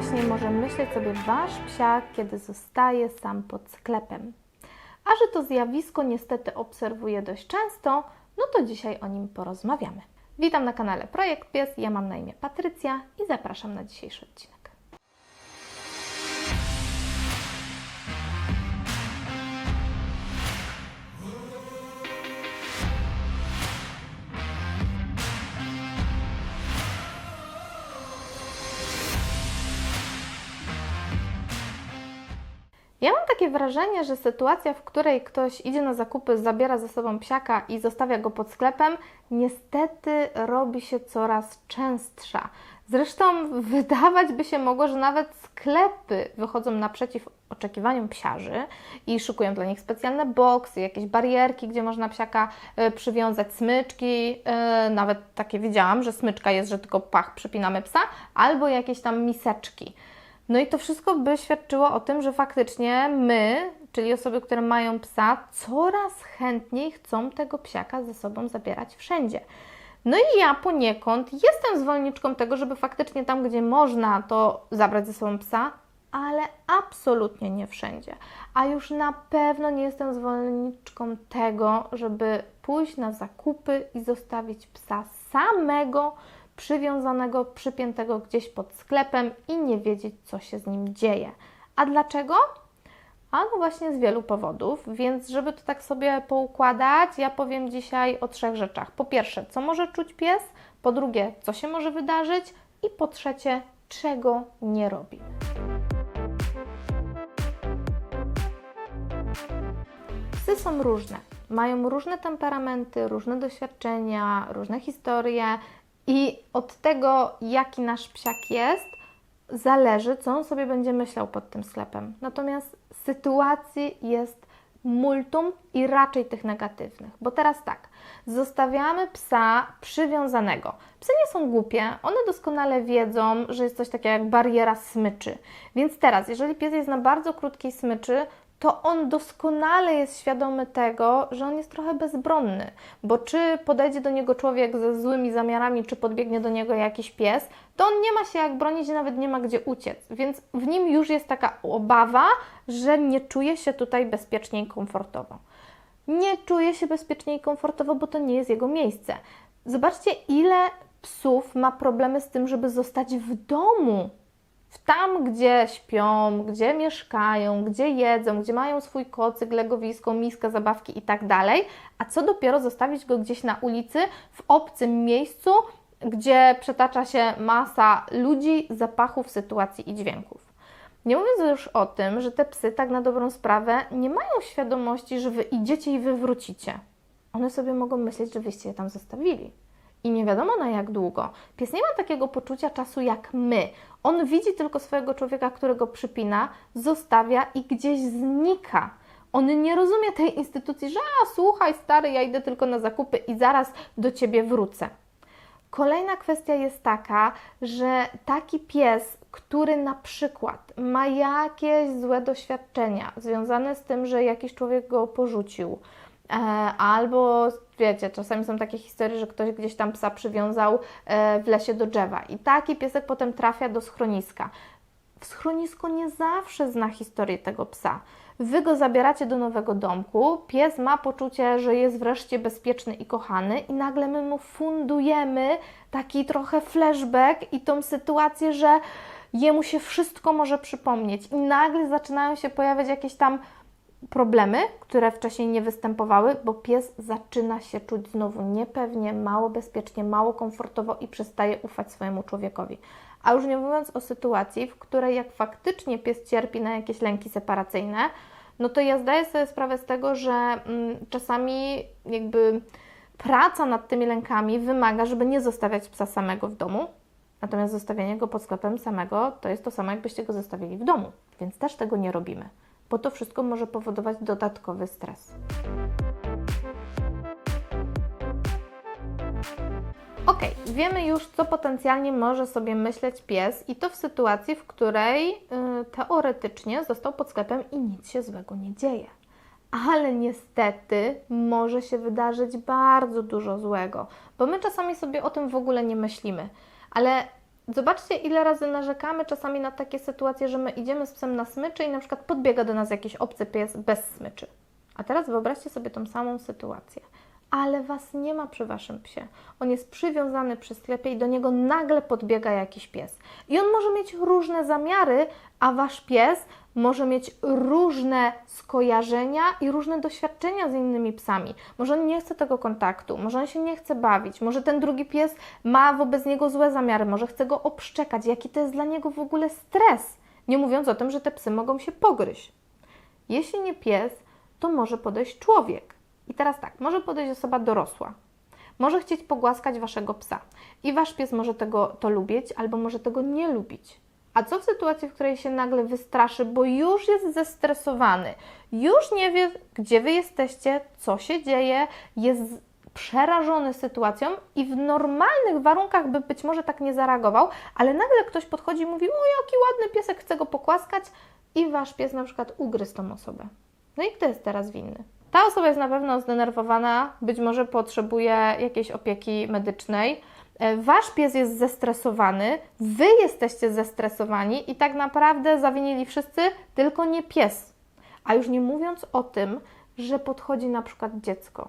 właśnie może myśleć sobie Wasz psiak, kiedy zostaje sam pod sklepem. A że to zjawisko niestety obserwuję dość często, no to dzisiaj o nim porozmawiamy. Witam na kanale Projekt Pies, ja mam na imię Patrycja i zapraszam na dzisiejszy odcinek. Ja mam takie wrażenie, że sytuacja, w której ktoś idzie na zakupy, zabiera ze sobą psiaka i zostawia go pod sklepem, niestety robi się coraz częstsza. Zresztą wydawać by się mogło, że nawet sklepy wychodzą naprzeciw oczekiwaniom psiarzy i szykują dla nich specjalne boksy, jakieś barierki, gdzie można psiaka e, przywiązać, smyczki, e, nawet takie widziałam, że smyczka jest, że tylko pach przypinamy psa, albo jakieś tam miseczki. No i to wszystko by świadczyło o tym, że faktycznie my, czyli osoby, które mają psa, coraz chętniej chcą tego psiaka ze sobą zabierać wszędzie. No i ja poniekąd jestem zwolenniczką tego, żeby faktycznie tam, gdzie można, to zabrać ze sobą psa, ale absolutnie nie wszędzie. A już na pewno nie jestem zwolenniczką tego, żeby pójść na zakupy i zostawić psa samego przywiązanego, przypiętego gdzieś pod sklepem i nie wiedzieć, co się z nim dzieje. A dlaczego? A no właśnie z wielu powodów, więc żeby to tak sobie poukładać, ja powiem dzisiaj o trzech rzeczach. Po pierwsze, co może czuć pies, po drugie, co się może wydarzyć i po trzecie, czego nie robi. Psy są różne, mają różne temperamenty, różne doświadczenia, różne historie i od tego, jaki nasz psiak jest, zależy, co on sobie będzie myślał pod tym sklepem. Natomiast sytuacji jest multum i raczej tych negatywnych. Bo teraz tak, zostawiamy psa przywiązanego. Psy nie są głupie, one doskonale wiedzą, że jest coś takiego jak bariera smyczy. Więc teraz, jeżeli pies jest na bardzo krótkiej smyczy, to on doskonale jest świadomy tego, że on jest trochę bezbronny, bo czy podejdzie do niego człowiek ze złymi zamiarami, czy podbiegnie do niego jakiś pies, to on nie ma się jak bronić, nawet nie ma gdzie uciec. Więc w nim już jest taka obawa, że nie czuje się tutaj bezpiecznie i komfortowo. Nie czuje się bezpiecznie i komfortowo, bo to nie jest jego miejsce. Zobaczcie, ile psów ma problemy z tym, żeby zostać w domu tam, gdzie śpią, gdzie mieszkają, gdzie jedzą, gdzie mają swój kocyk, legowisko, miskę, zabawki i tak dalej, a co dopiero zostawić go gdzieś na ulicy, w obcym miejscu, gdzie przetacza się masa ludzi, zapachów, sytuacji i dźwięków. Nie mówiąc już o tym, że te psy tak na dobrą sprawę nie mają świadomości, że Wy idziecie i Wy wrócicie. One sobie mogą myśleć, że Wyście je tam zostawili i nie wiadomo na jak długo. Pies nie ma takiego poczucia czasu jak my. On widzi tylko swojego człowieka, którego przypina, zostawia i gdzieś znika. On nie rozumie tej instytucji, że a słuchaj, stary, ja idę tylko na zakupy i zaraz do ciebie wrócę. Kolejna kwestia jest taka, że taki pies, który na przykład ma jakieś złe doświadczenia związane z tym, że jakiś człowiek go porzucił, albo wiecie, czasami są takie historie, że ktoś gdzieś tam psa przywiązał e, w lesie do drzewa i taki piesek potem trafia do schroniska. W schronisku nie zawsze zna historię tego psa. Wy go zabieracie do nowego domku, pies ma poczucie, że jest wreszcie bezpieczny i kochany, i nagle my mu fundujemy taki trochę flashback i tą sytuację, że jemu się wszystko może przypomnieć, i nagle zaczynają się pojawiać jakieś tam problemy, które wcześniej nie występowały, bo pies zaczyna się czuć znowu niepewnie, mało bezpiecznie, mało komfortowo i przestaje ufać swojemu człowiekowi. A już nie mówiąc o sytuacji, w której jak faktycznie pies cierpi na jakieś lęki separacyjne, no to ja zdaję sobie sprawę z tego, że mm, czasami jakby praca nad tymi lękami wymaga, żeby nie zostawiać psa samego w domu, natomiast zostawianie go pod sklepem samego to jest to samo, jakbyście go zostawili w domu, więc też tego nie robimy bo to wszystko może powodować dodatkowy stres. Ok, wiemy już, co potencjalnie może sobie myśleć pies, i to w sytuacji, w której yy, teoretycznie został pod sklepem i nic się złego nie dzieje. Ale niestety może się wydarzyć bardzo dużo złego, bo my czasami sobie o tym w ogóle nie myślimy. Ale Zobaczcie, ile razy narzekamy czasami na takie sytuacje, że my idziemy z psem na smyczy i na przykład podbiega do nas jakiś obcy pies bez smyczy. A teraz wyobraźcie sobie tą samą sytuację. Ale Was nie ma przy Waszym psie. On jest przywiązany przy sklepie i do niego nagle podbiega jakiś pies. I on może mieć różne zamiary, a Wasz pies może mieć różne skojarzenia i różne doświadczenia z innymi psami. Może on nie chce tego kontaktu, może on się nie chce bawić, może ten drugi pies ma wobec niego złe zamiary, może chce go obszczekać. Jaki to jest dla niego w ogóle stres? Nie mówiąc o tym, że te psy mogą się pogryźć. Jeśli nie pies, to może podejść człowiek. I teraz tak, może podejść osoba dorosła. Może chcieć pogłaskać waszego psa. I wasz pies może tego to lubić, albo może tego nie lubić. A co w sytuacji, w której się nagle wystraszy, bo już jest zestresowany, już nie wie, gdzie wy jesteście, co się dzieje, jest przerażony sytuacją i w normalnych warunkach by być może tak nie zareagował, ale nagle ktoś podchodzi i mówi: O, jaki ładny piesek, chcę go pogłaskać, i wasz pies na przykład ugryzł tą osobę. No i kto jest teraz winny? Ta osoba jest na pewno zdenerwowana, być może potrzebuje jakiejś opieki medycznej. E, Wasz pies jest zestresowany, wy jesteście zestresowani i tak naprawdę zawinili wszyscy, tylko nie pies. A już nie mówiąc o tym, że podchodzi na przykład dziecko.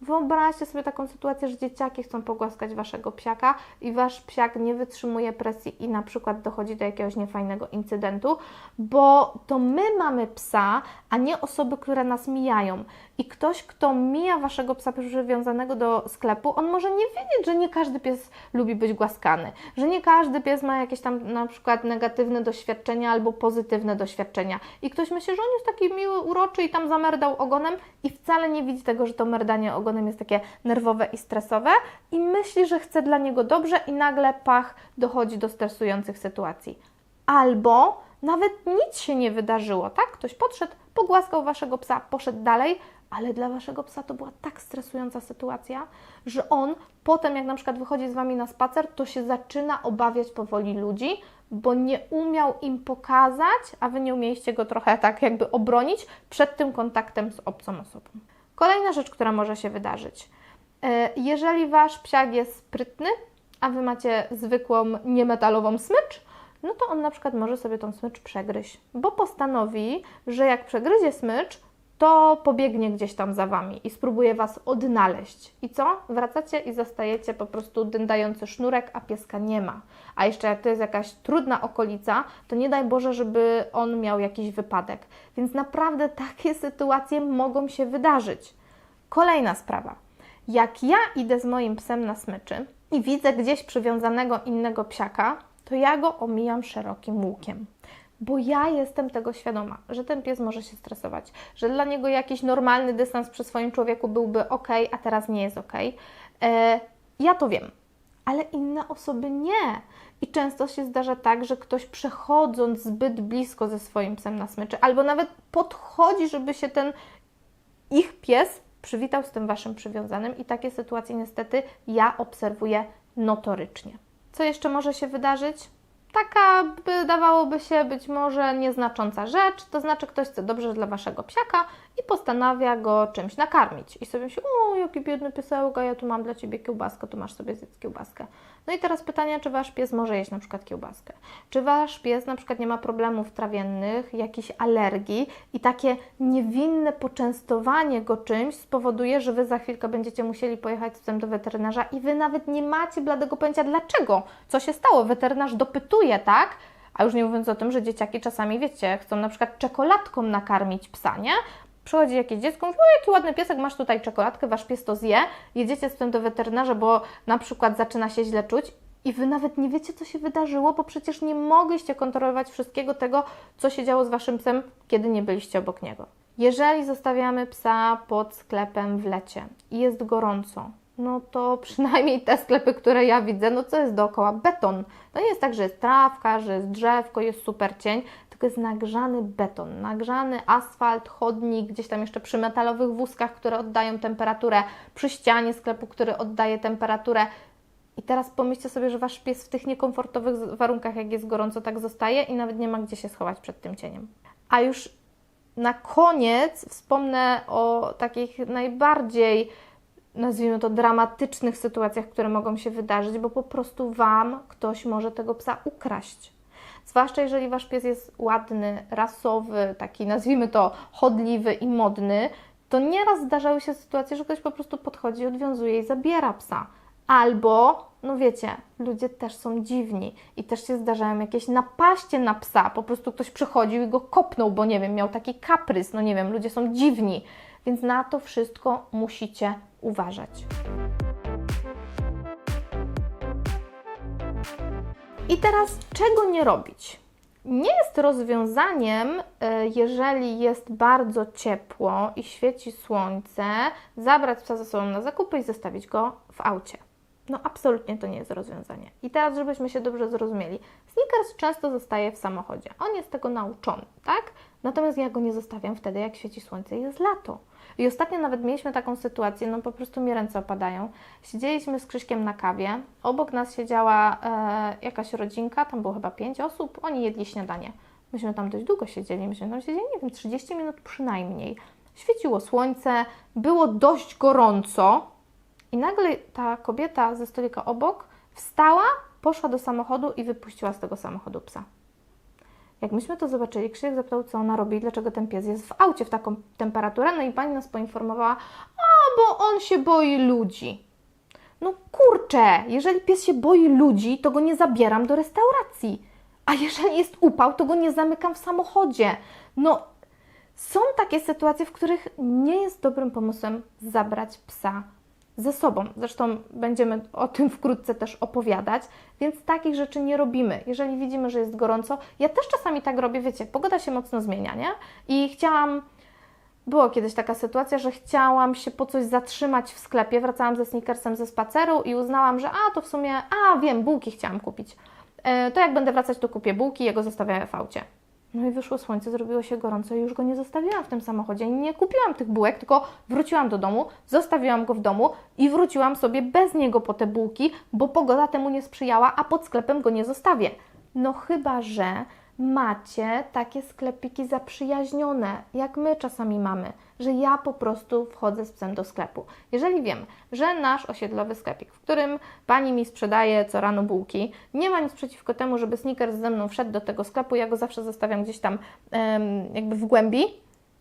Wyobraźcie sobie taką sytuację, że dzieciaki chcą pogłaskać waszego psiaka i wasz psiak nie wytrzymuje presji i na przykład dochodzi do jakiegoś niefajnego incydentu, bo to my mamy psa, a nie osoby, które nas mijają. I ktoś, kto mija waszego psa przywiązanego do sklepu, on może nie wiedzieć, że nie każdy pies lubi być głaskany, że nie każdy pies ma jakieś tam na przykład negatywne doświadczenia albo pozytywne doświadczenia. I ktoś myśli, że on jest taki miły, uroczy i tam zamerdał ogonem i wcale nie widzi tego, że to merdanie ogonem jest takie nerwowe i stresowe i myśli, że chce dla niego dobrze i nagle pach dochodzi do stresujących sytuacji. Albo nawet nic się nie wydarzyło, tak? Ktoś podszedł, pogłaskał waszego psa, poszedł dalej, ale dla waszego psa to była tak stresująca sytuacja, że on potem, jak na przykład wychodzi z wami na spacer, to się zaczyna obawiać powoli ludzi, bo nie umiał im pokazać, a wy nie umieliście go trochę tak jakby obronić przed tym kontaktem z obcą osobą. Kolejna rzecz, która może się wydarzyć. E, Jeżeli wasz psiak jest sprytny, a wy macie zwykłą niemetalową smycz, no to on na przykład może sobie tą smycz przegryźć, bo postanowi, że jak przegryzie smycz, to pobiegnie gdzieś tam za wami i spróbuje was odnaleźć. I co? Wracacie i zostajecie po prostu dyndający sznurek, a pieska nie ma. A jeszcze jak to jest jakaś trudna okolica, to nie daj Boże, żeby on miał jakiś wypadek. Więc naprawdę takie sytuacje mogą się wydarzyć. Kolejna sprawa. Jak ja idę z moim psem na smyczy i widzę gdzieś przywiązanego innego psiaka, to ja go omijam szerokim łukiem. Bo ja jestem tego świadoma, że ten pies może się stresować, że dla niego jakiś normalny dystans przy swoim człowieku byłby ok, a teraz nie jest ok. E, ja to wiem, ale inne osoby nie. I często się zdarza tak, że ktoś przechodząc zbyt blisko ze swoim psem na smyczy, albo nawet podchodzi, żeby się ten ich pies przywitał z tym waszym przywiązanym, i takie sytuacje niestety ja obserwuję notorycznie. Co jeszcze może się wydarzyć? Taka wydawałoby się być może nieznacząca rzecz, to znaczy ktoś chce dobrze dla waszego psiaka i postanawia go czymś nakarmić. I sobie myśli, o jaki biedny piesełka, ja tu mam dla ciebie kiełbaskę, tu masz sobie zjedz kiełbaskę. No i teraz pytanie, czy wasz pies może jeść na przykład kiełbaskę? Czy wasz pies na przykład nie ma problemów trawiennych, jakichś alergii i takie niewinne poczęstowanie go czymś spowoduje, że wy za chwilkę będziecie musieli pojechać z tym do weterynarza i wy nawet nie macie bladego pojęcia dlaczego, co się stało. Weterynarz dopytuje, tak? A już nie mówiąc o tym, że dzieciaki czasami, wiecie, chcą na przykład czekoladką nakarmić psa, nie? Przychodzi jakieś dziecko, mówi, o jaki ładny piesek, masz tutaj czekoladkę, wasz pies to zje, jedziecie z tym do weterynarza, bo na przykład zaczyna się źle czuć i wy nawet nie wiecie, co się wydarzyło, bo przecież nie mogliście kontrolować wszystkiego tego, co się działo z waszym psem, kiedy nie byliście obok niego. Jeżeli zostawiamy psa pod sklepem w lecie i jest gorąco, no to przynajmniej te sklepy, które ja widzę, no co jest dookoła? Beton. To nie jest tak, że jest trawka, że jest drzewko, jest super cień, tylko jest nagrzany beton, nagrzany asfalt, chodnik, gdzieś tam jeszcze przy metalowych wózkach, które oddają temperaturę, przy ścianie sklepu, który oddaje temperaturę. I teraz pomyślcie sobie, że Wasz pies w tych niekomfortowych warunkach, jak jest gorąco, tak zostaje i nawet nie ma gdzie się schować przed tym cieniem. A już na koniec wspomnę o takich najbardziej nazwijmy to, dramatycznych sytuacjach, które mogą się wydarzyć, bo po prostu Wam ktoś może tego psa ukraść. Zwłaszcza jeżeli Wasz pies jest ładny, rasowy, taki nazwijmy to chodliwy i modny, to nieraz zdarzały się sytuacje, że ktoś po prostu podchodzi, odwiązuje i zabiera psa. Albo, no wiecie, ludzie też są dziwni i też się zdarzają jakieś napaście na psa. Po prostu ktoś przychodził i go kopnął, bo nie wiem, miał taki kaprys, no nie wiem, ludzie są dziwni. Więc na to wszystko musicie uważać. I teraz czego nie robić? Nie jest rozwiązaniem, e, jeżeli jest bardzo ciepło i świeci słońce, zabrać psa ze sobą na zakupy i zostawić go w aucie. No absolutnie to nie jest rozwiązanie. I teraz, żebyśmy się dobrze zrozumieli. Snickers często zostaje w samochodzie. On jest tego nauczony, tak? Natomiast ja go nie zostawiam wtedy, jak świeci słońce i jest lato. I ostatnio nawet mieliśmy taką sytuację, no po prostu mi ręce opadają. Siedzieliśmy z Krzyśkiem na kawie, obok nas siedziała e, jakaś rodzinka, tam było chyba pięć osób, oni jedli śniadanie. Myśmy tam dość długo siedzieli, myśmy tam siedzieli, nie wiem, 30 minut przynajmniej. Świeciło słońce, było dość gorąco i nagle ta kobieta ze stolika obok wstała, poszła do samochodu i wypuściła z tego samochodu psa. Jak myśmy to zobaczyli, Krzysiek zapytał, co ona robi, dlaczego ten pies jest w aucie w taką temperaturę, no i pani nas poinformowała, a bo on się boi ludzi. No kurczę, jeżeli pies się boi ludzi, to go nie zabieram do restauracji. A jeżeli jest upał, to go nie zamykam w samochodzie. No, są takie sytuacje, w których nie jest dobrym pomysłem zabrać psa ze sobą. Zresztą będziemy o tym wkrótce też opowiadać, więc takich rzeczy nie robimy. Jeżeli widzimy, że jest gorąco, ja też czasami tak robię, wiecie, pogoda się mocno zmienia, nie? I chciałam. Było kiedyś taka sytuacja, że chciałam się po coś zatrzymać w sklepie. Wracałam ze sneakersem ze spaceru i uznałam, że a to w sumie, a wiem, bułki chciałam kupić. E, to jak będę wracać, to kupię bułki, jego zostawiam w aucie. No i wyszło słońce, zrobiło się gorąco i już go nie zostawiłam w tym samochodzie nie kupiłam tych bułek, tylko wróciłam do domu, zostawiłam go w domu i wróciłam sobie bez niego po te bułki, bo pogoda temu nie sprzyjała, a pod sklepem go nie zostawię. No chyba, że macie takie sklepiki zaprzyjaźnione, jak my czasami mamy, że ja po prostu wchodzę z psem do sklepu. Jeżeli wiem, że nasz osiedlowy sklepik, w którym pani mi sprzedaje co rano bułki, nie ma nic przeciwko temu, żeby Snickers ze mną wszedł do tego sklepu, ja go zawsze zostawiam gdzieś tam jakby w głębi,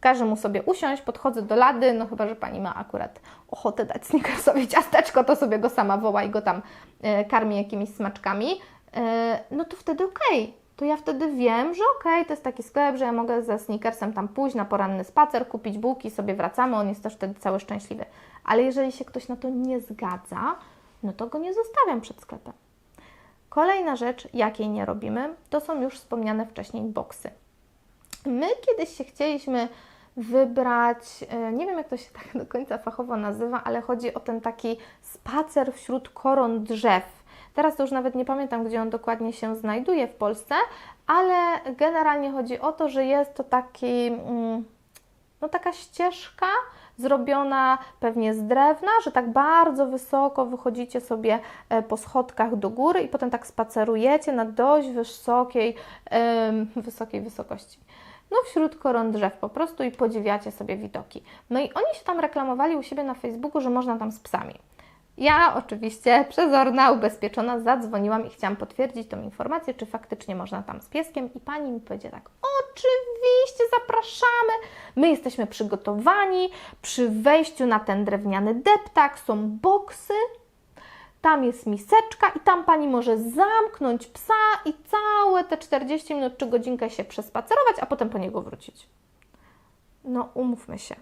Każę mu sobie usiąść, podchodzę do lady, no chyba, że pani ma akurat ochotę dać Snickersowi ciasteczko, to sobie go sama woła i go tam e, karmi jakimiś smaczkami, e, no to wtedy okej. To ja wtedy wiem, że okej, to jest taki sklep, że ja mogę ze Snickersem tam pójść na poranny spacer, kupić bułki, sobie wracamy, on jest też wtedy cały szczęśliwy. Ale jeżeli się ktoś na to nie zgadza, no to go nie zostawiam przed sklepem. Kolejna rzecz, jakiej nie robimy, to są już wspomniane wcześniej boksy. My kiedyś się chcieliśmy wybrać, e, nie wiem jak to się tak do końca fachowo nazywa, ale chodzi o ten taki spacer wśród koron drzew. Teraz to już nawet nie pamiętam, gdzie on dokładnie się znajduje w Polsce, ale generalnie chodzi o to, że jest to taki, mm, no taka ścieżka zrobiona pewnie z drewna, że tak bardzo wysoko wychodzicie sobie e, po schodkach do góry i potem tak spacerujecie na dość wysokiej, wysokiej wysokości no wśród koron drzew po prostu i podziwiacie sobie widoki. No i oni się tam reklamowali u siebie na Facebooku, że można tam z psami. Ja oczywiście przezorna, ubezpieczona zadzwoniłam i chciałam potwierdzić tą informację, czy faktycznie można tam z pieskiem. I pani mi powiedziała tak, oczywiście zapraszamy, my jesteśmy przygotowani, przy wejściu na ten drewniany deptak. Są boksy, tam jest miseczka i tam pani może zamknąć psa i całe te 40 minut czy godzinkę się przespacerować, a potem po niego wrócić. No, umówmy się,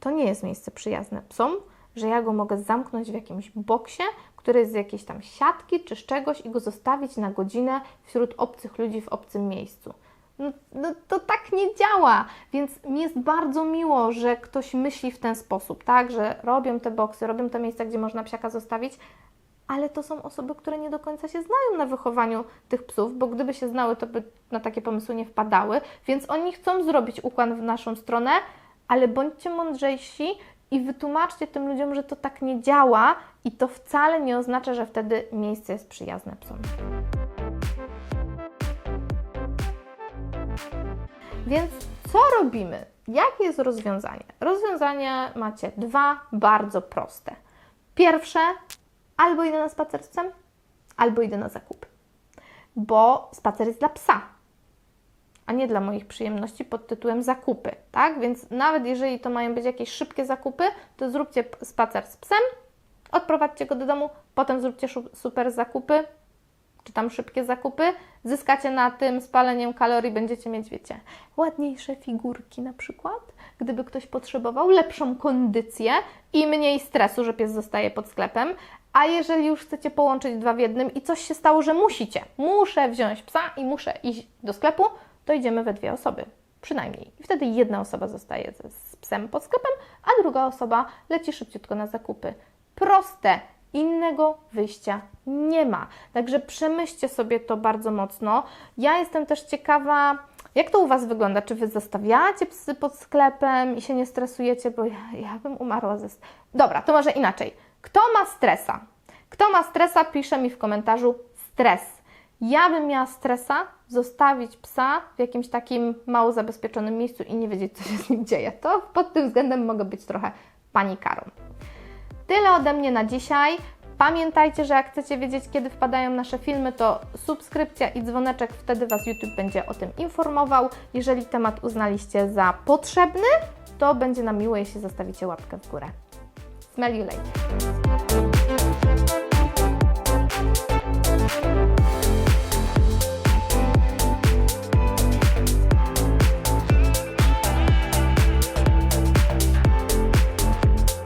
to nie jest miejsce przyjazne psom, że ja go mogę zamknąć w jakimś boksie, który jest z jakiejś tam siatki czy z czegoś i go zostawić na godzinę wśród obcych ludzi w obcym miejscu. No, no, to tak nie działa, więc mi jest bardzo miło, że ktoś myśli w ten sposób, tak, że robią te boksy, robią te miejsca, gdzie można psiaka zostawić, ale to są osoby, które nie do końca się znają na wychowaniu tych psów, bo gdyby się znały, to by na takie pomysły nie wpadały, więc oni chcą zrobić ukłon w naszą stronę, ale bądźcie mądrzejsi i wytłumaczcie tym ludziom, że to tak nie działa i to wcale nie oznacza, że wtedy miejsce jest przyjazne psom. Więc co robimy? Jakie jest rozwiązanie? Rozwiązania macie dwa bardzo proste. Pierwsze, albo idę na spacer z psem, albo idę na zakupy. Bo spacer jest dla psa, a nie dla moich przyjemności pod tytułem zakupy, tak? Więc nawet jeżeli to mają być jakieś szybkie zakupy, to zróbcie spacer z psem, odprowadźcie go do domu, potem zróbcie super zakupy, czy tam szybkie zakupy, zyskacie na tym spaleniem kalorii, będziecie mieć, wiecie, ładniejsze figurki na przykład, gdyby ktoś potrzebował, lepszą kondycję i mniej stresu, że pies zostaje pod sklepem. A jeżeli już chcecie połączyć dwa w jednym i coś się stało, że musicie, muszę wziąć psa i muszę iść do sklepu, to idziemy we dwie osoby. Przynajmniej. I wtedy jedna osoba zostaje z, psem pod sklepem, a druga osoba leci szybciutko na zakupy. Proste. Innego wyjścia nie ma. Także przemyślcie sobie to bardzo mocno. Ja jestem też ciekawa, jak to u Was wygląda? Czy Wy zostawiacie psy pod sklepem i się nie stresujecie? Bo ja, ja bym umarła ze... Dobra, to może inaczej. Kto ma stresa? Kto ma stresa, pisze mi w komentarzu stres. Ja bym miała stresa zostawić psa w jakimś takim mało zabezpieczonym miejscu i nie wiedzieć, co się z nim dzieje. To pod tym względem mogę być trochę panikarą. Tyle ode mnie na dzisiaj. Pamiętajcie, że jak chcecie wiedzieć, kiedy wpadają nasze filmy, to subskrypcja i dzwoneczek, wtedy Was YouTube będzie o tym informował. Jeżeli temat uznaliście za potrzebny, to będzie nam miło, jeśli zostawicie łapkę w górę. Smell you later.